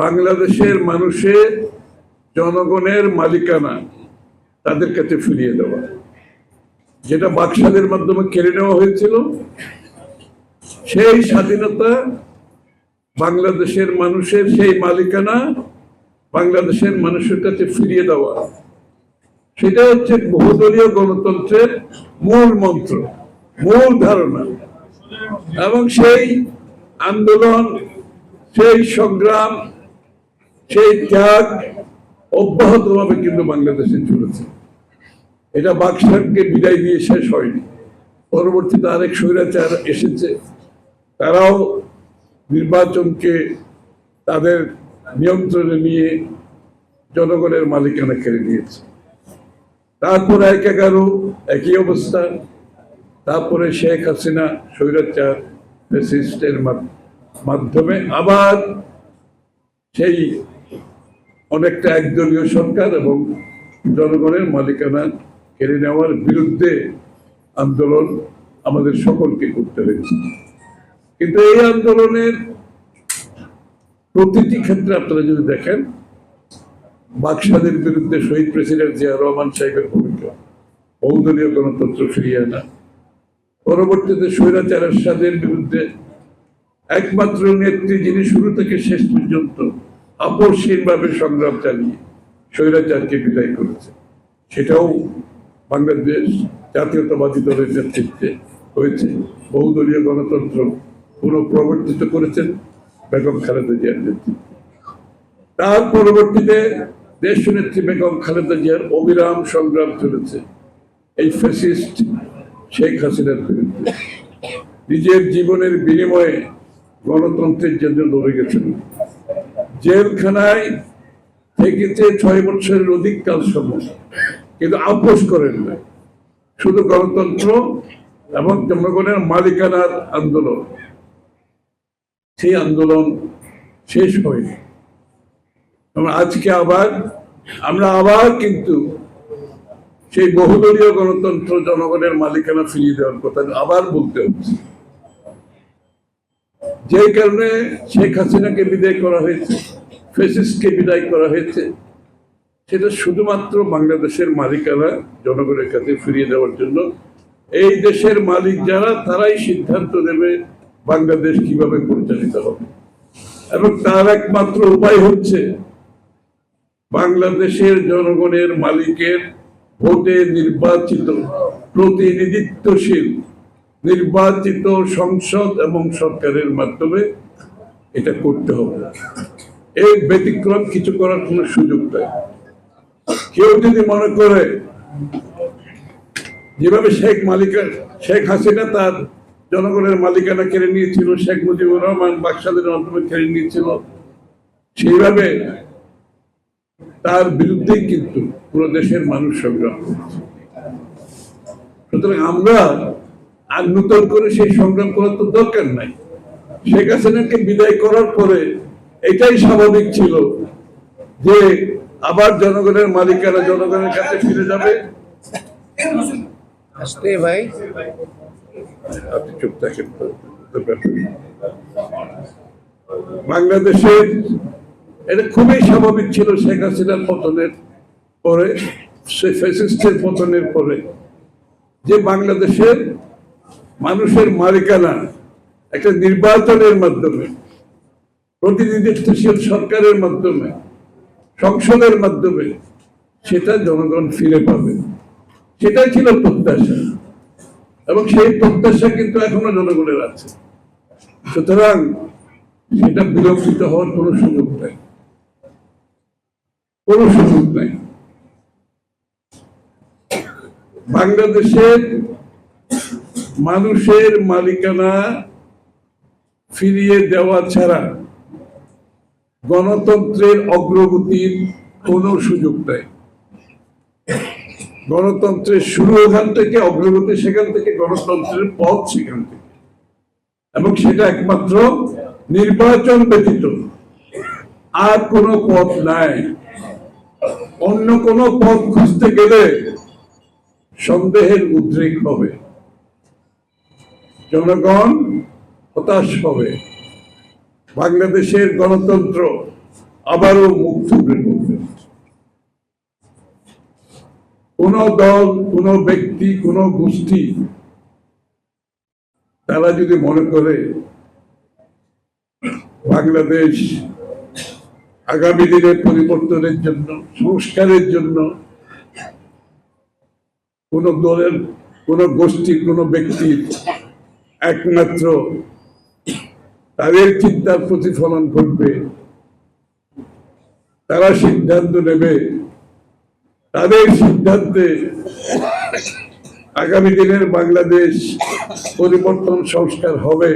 বাংলাদেশের মানুষের জনগণের মালিকানা তাদের কাছে ফিরিয়ে দেওয়া। যেটা বাকশালের মাধ্যমে কেড়ে নেওয়া হয়েছিল, সেই স্বাধীনতা বাংলাদেশের মানুষের সেই মালিকানা বাংলাদেশের মানুষের কাছে ফিরিয়ে দেওয়া। সেটা হচ্ছে বহুদলীয় গণতন্ত্রের মূল মন্ত্র, মূল ধারণা। এবং সেই আন্দোলন সেই সংগ্রাম, সেই ত্যাগ অব্যাহতভাবে কিন্তু বাংলাদেশে চলেছে। এটা বাকশালকে বিদায় দিয়ে শেষ হয়নি। পরবর্তীতে আরেক স্বৈরাচার এসেছে। তারাও নির্বাচনকে তাদের নিয়ন্ত্রণে নিয়ে জনগণের মালিকানা কেড়ে নিয়েছে। তারপর এক এগারো একই অবস্থা। তারপরে শেখ হাসিনা স্বৈরাচার, ফ্যাসিস্টের মা- মাধ্যমে আবার সেই অনেকটা একদলীয় সরকার এবং জনগণের মালিকানা কেড়ে নেওয়ার বিরুদ্ধে আন্দোলন আমাদের সকলকে করতে হয়েছে। কিন্তু এই আন্দোলনের প্রতিটি ক্ষেত্রে আপনারা যদি দেখেন বাকশালের বিরুদ্ধে শহীদ প্রেসিডেন্ট জিয়া রহমান সাহেবের ভূমিকা, বহুদলীয় গণতন্ত্র ফিরিয়ে আনা, পরবর্তীতে স্বৈরাচারের সাদের বিরুদ্ধে একমাত্র নেত্রী যিনি শুরু থেকে শেষ পর্যন্ত আপসহীনভাবে সংগ্রাম চালিয়ে স্বৈরাচারকে বিদায় করেছে সেটাও বাংলাদেশ জাতীয়তাবাদী দলের নেতৃত্বে হয়েছে। বহুদলীয় গণতন্ত্র পুনঃপ্রবর্তিত করেছেন বেগম খালেদা জিয়ার নেতৃত্বে। তার পরবর্তীতে দেশ নেত্রী বেগম খালেদা জিয়ার অবিরাম সংগ্রাম চলেছে এই ফ্যাসিস্ট শেখ হাসিনার বিরুদ্ধে। নিজের জীবনের বিনিময়ে গণতন্ত্রের জন্য লড়ে গেছেন। জেলখানায় থেকেছে ছয় বছরের অধিক কাল সময়, কিন্তু আপোষ করেন না শুধু গণতন্ত্র এবং জনগণের মালিকানার আন্দোলন। সেই আন্দোলন শেষ হয়নি। এবং আজকে আবার, আমরা আবার কিন্তু সেই বহুদলীয় গণতন্ত্র জনগণের মালিকানা ফিরিয়ে দেওয়ার কথা আবার বলতে হচ্ছে। যে কারণে শেখ হাসিনাকে বিদায় করা হয়েছে ফেসিসকে বিদায় করা হয়েছে, সেটা শুধুমাত্র বাংলাদেশের মালিকানা জনগণের কাছে ফিরিয়ে দেওয়ার জন্য। এই দেশের মালিক যারা, তারাই সিদ্ধান্ত নেবে বাংলাদেশ কীভাবে পরিচালিত হবে। এবং তার একমাত্র উপায় হচ্ছে বাংলাদেশের জনগণের মালিকের ভোটে নির্বাচিত প্রতিনিধিত্বশীল নির্বাচিত সংসদ এবং সরকারের মাধ্যমে এটা করতে হবে। এই ব্যতিক্রম কিছু করার কোনো সুযোগ নেই। কেউ যদি মনে করে, যেভাবে শেখ মালিকা, শেখ হাসিনা তার জনগণের মালিকানা কেড়ে নিয়েছিল, শেখ মুজিবুর রহমান বাকশালের মাধ্যমে কেড়ে নিয়েছিল, সেইভাবে তার বিরুদ্ধেই কিন্তু পুরো দেশের মানুষ সংগ্রাম করছে। সুতরাং আমরা আর নূতন করে সেই সংগ্রাম করার তো দরকার নাই। শেখ হাসিনাকে বিদায় করার পরে এটাই স্বাভাবিক ছিল যে আবার জনগণের মালিকানা জনগণের কাছে ফিরে যাবে। আসতে ভাই। আপনি চুপ থাকেন। বাংলাদেশের এটা খুবই স্বাভাবিক ছিল শেখ হাসিনার পতনের পরে সে ফ্যাসিস্টের পতনের পরে যে বাংলাদেশের মানুষের মালিকানা একটা নির্বাচনের মাধ্যমে, প্রতিনিধিত্বশীল সরকারের মাধ্যমে, সংসদের মাধ্যমে সেটা জনগণ ফিরে পাবে। সেটাই ছিল প্রত্যাশা। এবং সেই প্রত্যাশা কিন্তু এখনও জনগণের আছে। সুতরাং সেটা বিলম্বিত হওয়ার কোনো সুযোগ নেই। কোনো সুযোগ নেই। বাংলাদেশের মানুষের মালিকানা ফিরিয়ে দেওয়া ছাড়া গণতন্ত্রের অগ্রগতির কোনো সুযোগ নেই। গণতন্ত্রের শুরু ওখান থেকে, অগ্রগতি সেখান থেকে, গণতন্ত্রের পথ সেখান থেকে। এবং সেটা একমাত্র নির্বাচন ব্যতীত আর কোনো পথ নাই। অন্য কোনো পথ খুঁজতে গেলে সন্দেহের উদ্রেক হবে। জনগণ হতাশ হবে। বাংলাদেশের গণতন্ত্র আবারও মুখ থুবড়ে পড়বে। কোন দল, কোন ব্যক্তি, কোন গোষ্ঠী তারা যদি মনে করে বাংলাদেশ আগামী দিনের পরিবর্তনের জন্য, সংস্কারের জন্য কোন দলের, কোন গোষ্ঠী কোন ব্যক্তির একমাত্র তাদের চিন্তার প্রতিফলন ঘটবে। তারা সিদ্ধান্ত নেবে। তাদের সিদ্ধান্তে আগামী দিনের বাংলাদেশ পরিবর্তন সংস্কার হবে,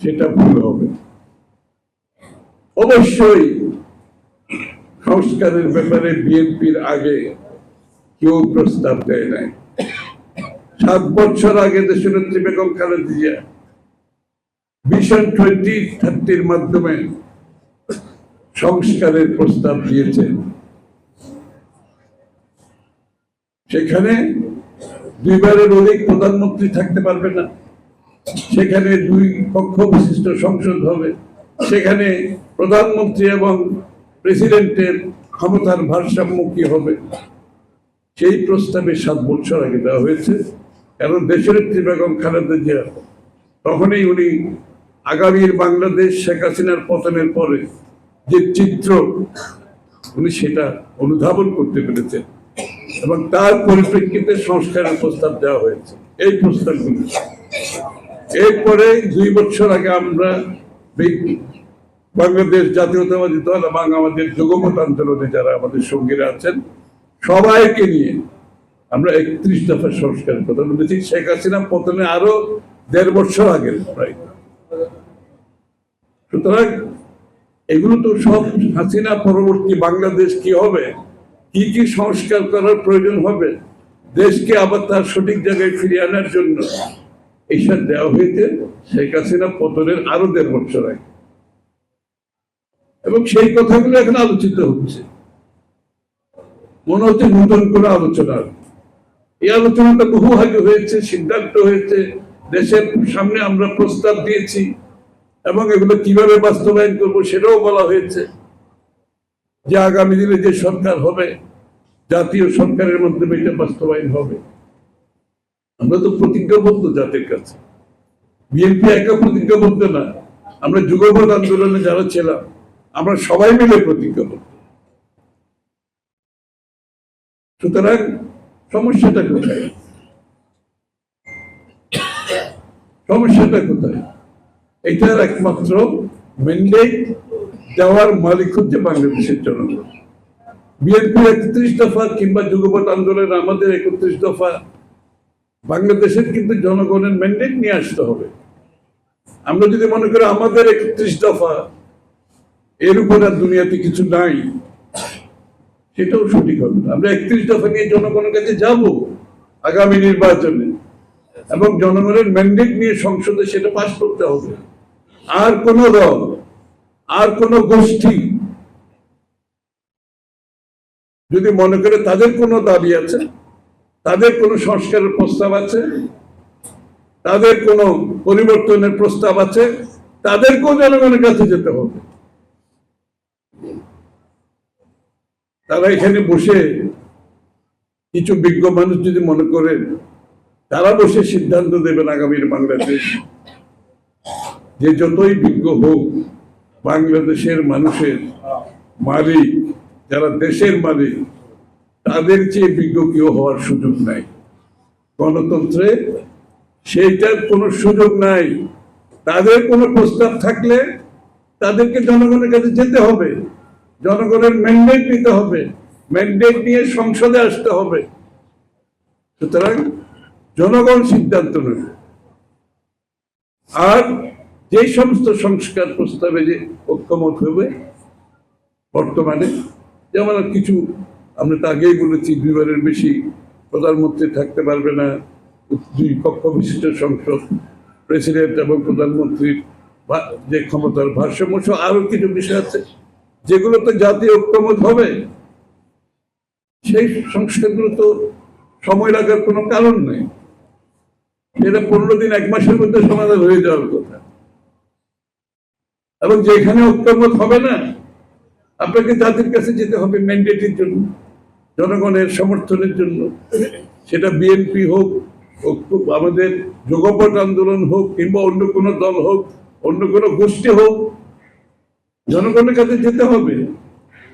সেটা ভুল হবে। অবশ্যই সংস্কারের ব্যাপারে বিএনপির আগে কেউ প্রস্তাব দেয় নাই। সাত বছর আগে দেশনেত্রী বেগম খালেদা জিয়া মিশন টোয়েন্টি থার্টির মাধ্যমে সংস্কারের প্রস্তাব দিয়েছেন। সেখানে দুইবারের অধিক প্রধানমন্ত্রী থাকতে পারবে না। সেখানে দুই পক্ষ বিশিষ্ট সংসদ হবে। সেখানে প্রধানমন্ত্রী এবং প্রেসিডেন্টের ক্ষমতার ভারসাম্য কি হবে? সেই প্রস্তাবে সাত বছর আগে দেওয়া হয়েছে। কারণ দেশের বেগম খালেদা জিয়া। তখনই উনি আগামীর বাংলাদেশ শেখ হাসিনার পতনের পরে যে চিত্র, উনি সেটা অনুধাবন করতে পেরেছেন এবং তার পরিপ্রেক্ষিতে সংস্কারের প্রস্তাব দেওয়া হয়েছে। এই প্রস্তাবগুলি। এরপরে দুই বছর আগে আমরা বাংলাদেশ জাতীয়তাবাদী দল এবং আমাদের যুগমত আন্দোলনে যারা আমাদের সঙ্গীরা আছেন, সবাইকে নিয়ে আমরা একত্রিশ দফা সংস্কারের কথা বলেছি শেখ হাসিনা পতনে আরও দেড় বছর আগের সুতরাং এগুলো তো সব হাসিনা পরবর্তী বাংলাদেশ কি হবে? কি কি সংস্কার করার প্রয়োজন হবে? দেশকে আবার তার সঠিক জায়গায় ফিরিয়ে আনার জন্য এইসব দেওয়া হয়েছে শেখ হাসিনা পতনের আরও দেড় বছর আগে। এবং সেই কথাগুলো এখন আলোচিত হচ্ছে। মনে হচ্ছে নতুন করে আলোচনা এই আলোচনাটা বহু আগে হয়েছে, সিদ্ধান্ত হয়েছে, দেশের সামনে আমরা প্রস্তাব দিয়েছি, এবং এগুলো কীভাবে বাস্তবায়ন করব সেটাও বলা হয়েছে যে আগামী দিনে যে সরকার হবে, জাতীয় সরকারের মাধ্যমে এটা বাস্তবায়ন হবে। আমরা তো প্রতিজ্ঞাবদ্ধ জাতির কাছে। বিএনপি একা প্রতিজ্ঞাবদ্ধ না। আমরা যুগপথ আন্দোলনে যারা ছিলাম, আমরা সবাই মিলে প্রতিজ্ঞাবদ্ধ। সুতরাং সমস্যাটা কোথায়? সমস্যাটা কোথায়? এটার একমাত্র ম্যান্ডেট দেওয়ার মালিক হচ্ছে বাংলাদেশের জনগণ। বিএনপি একত্রিশ দফা কিংবা যুগপথ আন্দোলন আমাদের একত্রিশ দফা, বাংলাদেশের কিন্তু জনগণের ম্যান্ডেট নিয়ে আসতে হবে। আমরা যদি মনে করি আমাদের একত্রিশ দফা, এর উপর আর দুনিয়াতে কিছু নাই সেটাও সঠিক হবে না। আমরা একত্রিশ দফা নিয়ে জনগণের কাছে যাব আগামী নির্বাচনে। এবং জনগণের ম্যান্ডেট নিয়ে সংসদে সেটা পাশ করতে হবে। আর কোন দল, আর কোন গোষ্ঠী যদি মনে করে তাদের কোনো দাবি আছে, তাদের কোনো সংস্কারের প্রস্তাব আছে, তাদের কোনো পরিবর্তনের প্রস্তাব আছে, তাদেরকেও জনগণের কাছে যেতে হবে। তারা এখানে বসে কিছু বিজ্ঞ মানুষ যদি মনে করেন, তারা বসে সিদ্ধান্ত দেবেন আগামীর বাংলাদেশ। যে যতই বিজ্ঞ হোক, বাংলাদেশের মানুষের মালিক, যারা দেশের মালিক, তাদের চেয়ে বিজ্ঞ কেউ হওয়ার সুযোগ নাই। গণতন্ত্রে সেইটার কোনো সুযোগ নাই। তাদের কোনো প্রস্তাব থাকলে তাদেরকে জনগণের কাছে যেতে হবে। জনগণের ম্যান্ডেট নিতে হবে। ম্যান্ডেট নিয়ে সংসদে আসতে হবে। সুতরাং জনগণ সিদ্ধান্ত নেবে। আর যে সমস্ত সংস্কার প্রস্তাবে যে ঐক্যমত হবে, বর্তমানে যেমন কিছু আমরা তো আগেই বলেছি, দুইবারের বেশি প্রধানমন্ত্রী থাকতে পারবে না, দুই কক্ষ বিশিষ্ট সংসদ প্রেসিডেন্ট এবং প্রধানমন্ত্রীর যে ক্ষমতার ভারসাম্য সহ আরও কিছু বিষয় আছে। যেগুলো তো জাতীয় ঐক্যমত হবে, সেই সংস্কারগুলো তো সময় লাগার কোনো কারণ নেই। এটা পনেরো দিন, এক মাসের মধ্যে সমাধান হয়ে যাওয়ার কথা। এবং যেখানে ঐক্যমত হবে না, আপনাকে জাতির কাছে যেতে হবে ম্যান্ডেটের জন্য, জনগণের সমর্থনের জন্য। সেটা বিএনপি হোক আমাদের যোগপট আন্দোলন হোক, কিংবা অন্য কোনো দল হোক, অন্য কোনো গোষ্ঠী হোক জনগণের কাছে যেতে হবে।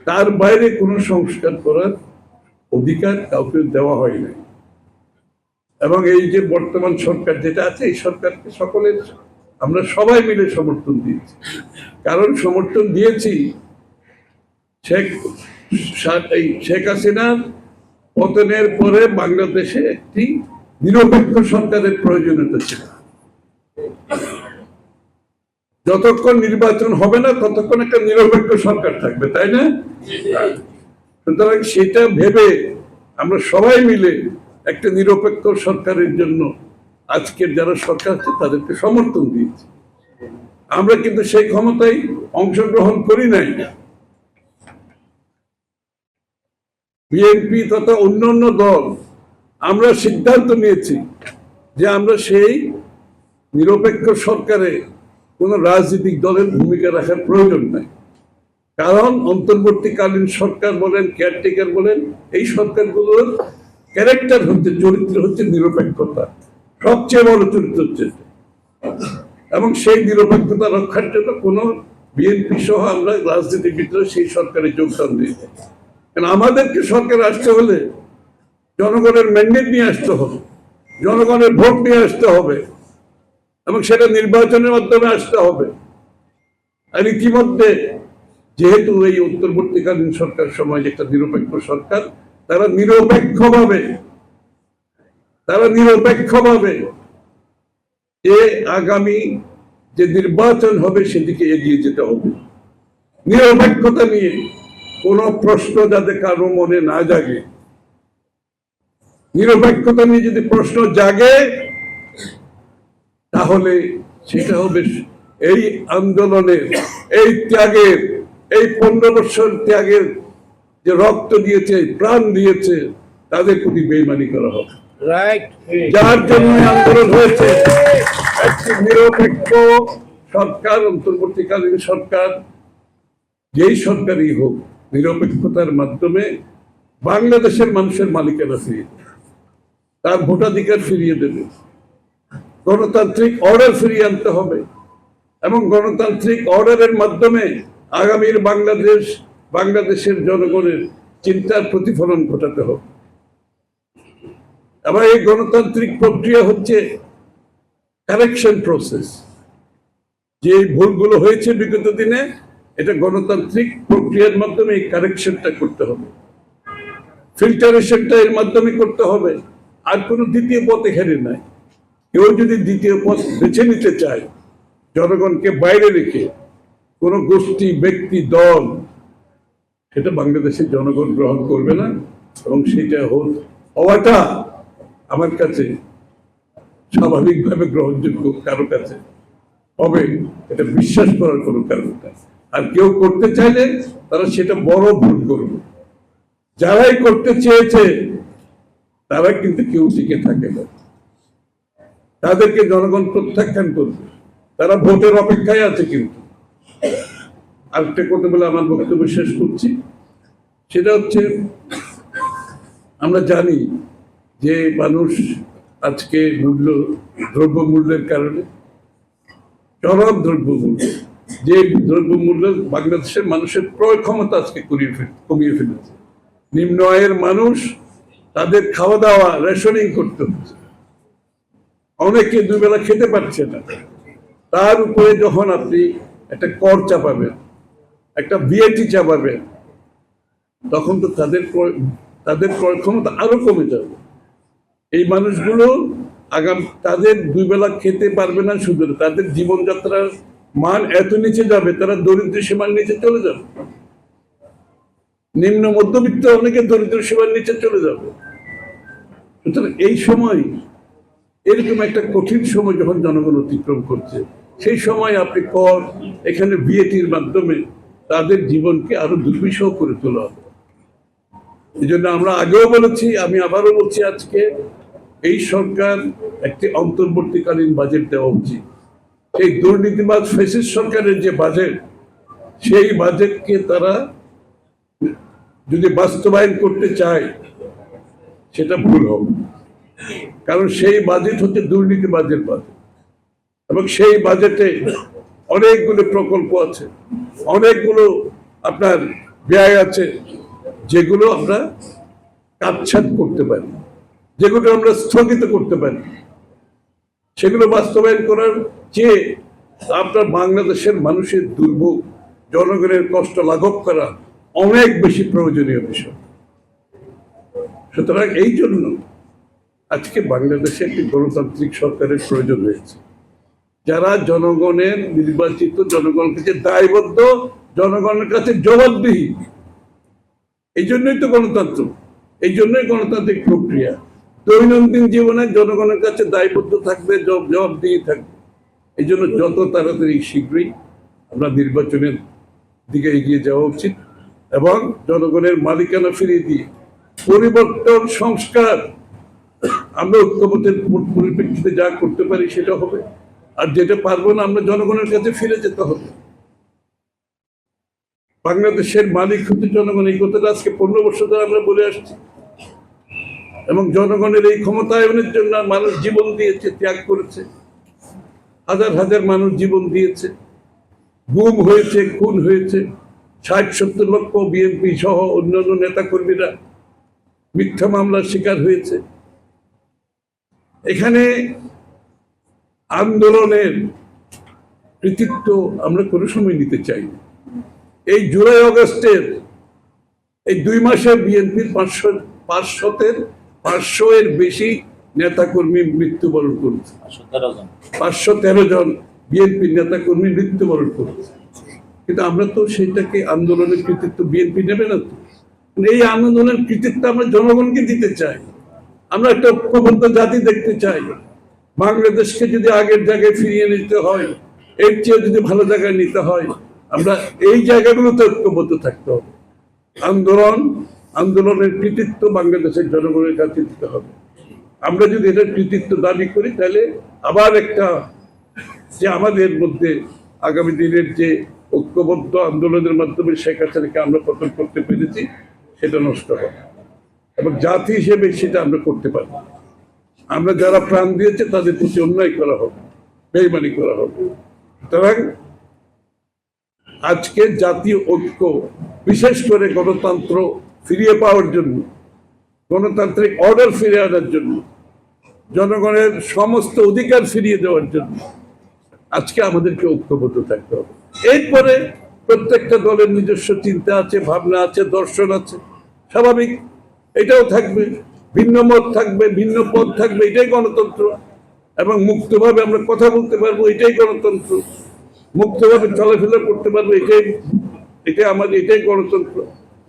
তার বাইরে কোনো সংস্কার করার অধিকার কাউকে দেওয়া হয় নাই। এবং এই যে বর্তমান সরকার যেটা আছে, এই সরকারকে সকলের, আমরা সবাই মিলে সমর্থন দিয়েছি। কারণ সমর্থন দিয়েছি শেখ এই শেখ হাসিনার পতনের পরে বাংলাদেশে একটি নিরপেক্ষ সরকারের প্রয়োজনীয়তা ছিল। যতক্ষণ নির্বাচন হবে না ততক্ষণ একটা নিরপেক্ষ সরকার থাকবে তাই না? সুতরাং সেটা ভেবে আমরা সবাই মিলে একটা নিরপেক্ষ সরকারের জন্য আজকের যারা সরকার আছে তাদেরকে সমর্থন দিয়েছি। আমরা কিন্তু সেই ক্ষমতায় অংশগ্রহণ করি নাই। বিএনপি তথা অন্যান্য দল আমরা সিদ্ধান্ত নিয়েছি যে আমরা সেই নিরপেক্ষ সরকারে কোন রাজনৈতিক দলের ভূমিকা রাখার প্রয়োজন নাই। কারণ অন্তর্বর্তীকালীন সরকার বলেন কেয়ারটেকার বলেন, এই সরকারগুলোর ক্যারেক্টার হচ্ছে, চরিত্র হচ্ছে নিরপেক্ষতা। সবচেয়ে বড় চরিত্র হচ্ছে এবং সেই নিরপেক্ষতা রক্ষার জন্য কোনো বিএনপি সহ আমরা রাজনীতিবিদরা সেই সরকারে যোগদান দিয়েছি কারণ আমাদেরকে সরকার আসতে হলে জনগণের ম্যান্ডেট নিয়ে আসতে হবে, জনগণের ভোট নিয়ে আসতে হবে। এবং সেটা নির্বাচনের মাধ্যমে আসতে হবে। আর ইতিমধ্যে যেহেতু এই উত্তরবর্তীকালীন সরকার সময় একটা নিরপেক্ষ সরকার, তারা নিরপেক্ষভাবে তারা নিরপেক্ষভাবে যে আগামী যে নির্বাচন হবে সেদিকে এগিয়ে যেতে হবে। নিরপেক্ষতা নিয়ে কোনো প্রশ্ন যাতে কারও মনে না জাগে। নিরপেক্ষতা নিয়ে যদি প্রশ্ন জাগে তাহলে সেটা হবে এই আন্দোলনের এই ত্যাগের এই পনেরো বছর ত্যাগের যে রক্ত দিয়েছে প্রাণ দিয়েছে তাদের প্রতি বেইমানি করা হবে যার জন্য আন্দোলন হয়েছে একটি নিরপেক্ষ সরকার অন্তর্বর্তীকালীন সরকার যেই সরকারই হোক নিরপেক্ষতার মাধ্যমে বাংলাদেশের মানুষের মালিকানা ফিরিয়ে দেবে। তার ভোটাধিকার ফিরিয়ে দেবে গণতান্ত্রিক অর্ডার ফিরিয়ে আনতে হবে এবং গণতান্ত্রিক অর্ডারের মাধ্যমে আগামীর বাংলাদেশ, বাংলাদেশের জনগণের চিন্তার প্রতিফলন ঘটাতে হবে। আবার এই গণতান্ত্রিক প্রক্রিয়া হচ্ছে কারেকশন প্রসেস যে ভুলগুলো হয়েছে বিগত দিনে, এটা গণতান্ত্রিক প্রক্রিয়ার মাধ্যমে এই কারেকশনটা করতে হবে। ফিল্টারেশনটা এর মাধ্যমে করতে হবে। আর কোনো দ্বিতীয় পথ এখানে নাই। কেউ যদি দ্বিতীয় পথ বেছে নিতে চায়, জনগণকে বাইরে রেখে কোনো গোষ্ঠী, ব্যক্তি, দল, সেটা বাংলাদেশের জনগণ গ্রহণ করবে না এবং সেটা হো- হওয়াটা আমার কাছে স্বাভাবিকভাবে গ্রহণযোগ্য কারও কাছে হবে, এটা বিশ্বাস করার কোনো কারণ আর কেউ করতে চাইলে তারা সেটা বড় ভুল করবে। যারাই করতে চেয়েছে, তারা কিন্তু কেউ টিকে থাকে না। তাদেরকে জনগণ প্রত্যাখ্যান করবে। তারা ভোটের অপেক্ষায় আছে কিন্তু। আরেকটা কথা বলে আমার বক্তব্য শেষ করছি। সেটা হচ্ছে, আমরা জানি যে মানুষ আজকে মূল্য দ্রব্য মূল্যের কারণে চরম দ্রব্য মূল্য যে দ্রব্য মূল্য বাংলাদেশের মানুষের ক্রয় ক্ষমতা আজকে কমিয়ে ফেল, কমিয়ে ফেলেছে। নিম্ন আয়ের মানুষ তাদের খাওয়া দাওয়া, রেশনিং করতে হচ্ছে। অনেকে দুবেলা খেতে পারছে না। তার উপরে যখন আপনি একটা কর চাপাবেন, একটা বিএটি চাপাবেন, তখন তো তাদের তাদের ক্রয় ক্ষমতা আরও কমে যাবে। এই মানুষগুলো আগাম, তাদের দুই বেলা খেতে পারবে না শুধু, তাদের জীবনযাত্রার মান এত নিচে যাবে, তারা দরিদ্র সীমার নিচে চলে যাবে। নিম্ন মধ্যবিত্ত অনেকে দরিদ্র সীমার নিচে চলে যাবে। সুতরাং এই সময় এরকম একটা কঠিন সময় যখন জনগণ অতিক্রম করছে, সেই সময় আপনি কর, এখানে বিএটির মাধ্যমে তাদের জীবনকে আরও দুর্বিষহ করে তোলা হবে। এই জন্য আমরা আগেও বলেছি, আমি আবারও বলছি আজকে, এই সরকার একটি অন্তর্বর্তীকালীন বাজেট দেওয়া উচিত। এই দুর্নীতিবাদ ফেসিস সরকারের যে বাজেট সেই বাজেটকে তারা যদি বাস্তবায়ন করতে চায়, সেটা ভুল হবে। কারণ সেই বাজেট হচ্ছে দুর্নীতি বাজেট বাজেট। এবং সেই বাজেটে অনেকগুলো প্রকল্প আছে, অনেকগুলো আপনার ব্যয় আছে, যেগুলো আমরা কাটছাট করতে পারি, যেগুলো আমরা স্থগিত করতে পারি। সেগুলো বাস্তবায়ন করার চেয়ে আপনার বাংলাদেশের মানুষের দুর্ভোগ, জনগণের কষ্ট লাঘব করা অনেক বেশি প্রয়োজনীয় বিষয়। সুতরাং এই জন্য আজকে বাংলাদেশে একটি গণতান্ত্রিক সরকারের প্রয়োজন হয়েছে যারা জনগণের নির্বাচিত জনগণের কাছে দায়বদ্ধ, জনগণের কাছে জবাবদিহি। এই জন্যই তো গণতন্ত্র, এই জন্যই গণতান্ত্রিক প্রক্রিয়া। দৈনন্দিন জীবনে জনগণের কাছে দায়বদ্ধ থাকবে, জব- জবাবদিহি থাকবে। এই জন্য যত তাড়াতাড়ি শীঘ্রই আমরা নির্বাচনের দিকে এগিয়ে যাওয়া উচিত এবং জনগণের মালিকানা ফিরিয়ে দিয়ে পরিবর্তন সংস্কার আমরা ঐক্যমতের পরিপ্রেক্ষিতে যা করতে পারি সেটা হবে। আর যেটা পারব না, আমরা জনগণের কাছে ফিরে যেতে হবে। বাংলাদেশের মালিক হচ্ছে জনগণ, এই কথাটা আজকে পনেরো বছর ধরে আমরা বলে আসছি। এবং জনগণের এই ক্ষমতায়নের জন্য মানুষ জীবন দিয়েছে, ত্যাগ করেছে। হাজার হাজার মানুষ জীবন দিয়েছে। গুম হয়েছে, খুন হয়েছে। ষাট, সত্তর লক্ষ বিএনপি সহ অন্যান্য নেতাকর্মীরা মিথ্যা মামলার শিকার হয়েছে। এখানে আন্দোলনের কৃতিত্ব আমরা কোনো সময় নিতে চাই এই জুলাই অগস্টের এই দুই মাসে বিএনপির পাঁচশো পাঁচশতের পাঁচশো এর বেশি নেতাকর্মী মৃত্যুবরণ করেছে। পাঁচশো তেরো জন। বিএনপির নেতাকর্মী মৃত্যুবরণ করেছে। কিন্তু আমরা তো সেটাকে আন্দোলনের কৃতিত্ব বিএনপি নেবে না তো। এই আন্দোলনের কৃতিত্ব আমরা জনগণকে দিতে চাই। আমরা একটা ঐক্যবদ্ধ জাতি দেখতে চাই। বাংলাদেশকে যদি আগের জায়গায় ফিরিয়ে নিতে হয়, এর চেয়ে যদি ভালো জায়গায় নিতে হয়, আমরা এই জায়গাগুলোতে ঐক্যবদ্ধ থাকতে হবে। আন্দোলন, আন্দোলনের কৃতিত্ব বাংলাদেশের জনগণের কাছে দিতে হবে। আমরা যদি এটা কৃতিত্ব দাবি করি, তাহলে আবার একটা যে আমাদের মধ্যে আগামী দিনের যে ঐক্যবদ্ধ আন্দোলনের মাধ্যমে শেখ হাসিনাকে আমরা পতন করতে পেরেছি, সেটা নষ্ট হবে। এবং জাতি হিসেবে সেটা আমরা করতে পারি আমরা যারা প্রাণ দিয়েছে, তাদের প্রতি অন্যায় করা হবে বেইমানি করা হবে সুতরাং আজকে জাতীয় ঐক্য, বিশেষ করে গণতন্ত্র ফিরিয়ে পাওয়ার জন্য, গণতান্ত্রিক অর্ডার ফিরে আনার জন্য, জনগণের সমস্ত অধিকার ফিরিয়ে দেওয়ার জন্য আজকে আমাদেরকে ঐক্যবদ্ধ থাকতে হবে। এরপরে প্রত্যেকটা দলের নিজস্ব চিন্তা আছে, ভাবনা আছে, দর্শন আছে, স্বাভাবিক। এটাও থাকবে, ভিন্ন মত থাকবে, ভিন্ন পথ থাকবে, এটাই গণতন্ত্র। এবং মুক্তভাবে আমরা কথা বলতে পারব, এটাই গণতন্ত্র। মুক্তভাবে চলাফেরা করতে পারব, এটাই এটা আমাদের, এটাই গণতন্ত্র।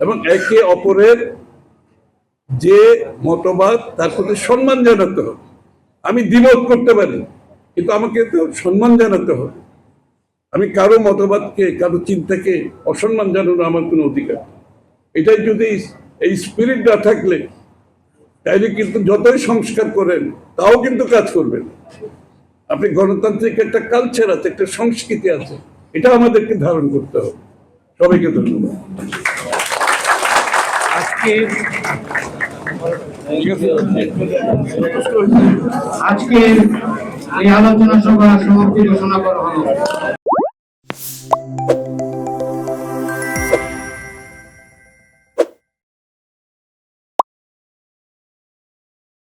এবং একে অপরের যে মতবাদ, তার প্রতি সম্মান জানাতে হবে। আমি দ্বিমত করতে পারি, কিন্তু আমাকে তো সম্মান জানাতে হবে। আমি কারও মতবাদকে, কারও চিন্তাকে অসম্মান জানানো আমার কোনো অধিকার এটাই যদি এই স্পিরিট না থাকলে তাইলে কিন্তু যতই সংস্কার করেন তাও কিন্তু কাজ করবে না আপনি গণতান্ত্রিক একটা কালচার আছে একটা সংস্কৃতি আছে এটা আমাদেরকে ধারণ করতে হবে। সবাইকে ধন্যবাদ। আজকে আজকে এই আলোচনা সভা সমাপ্তি ঘোষণা করা হলো।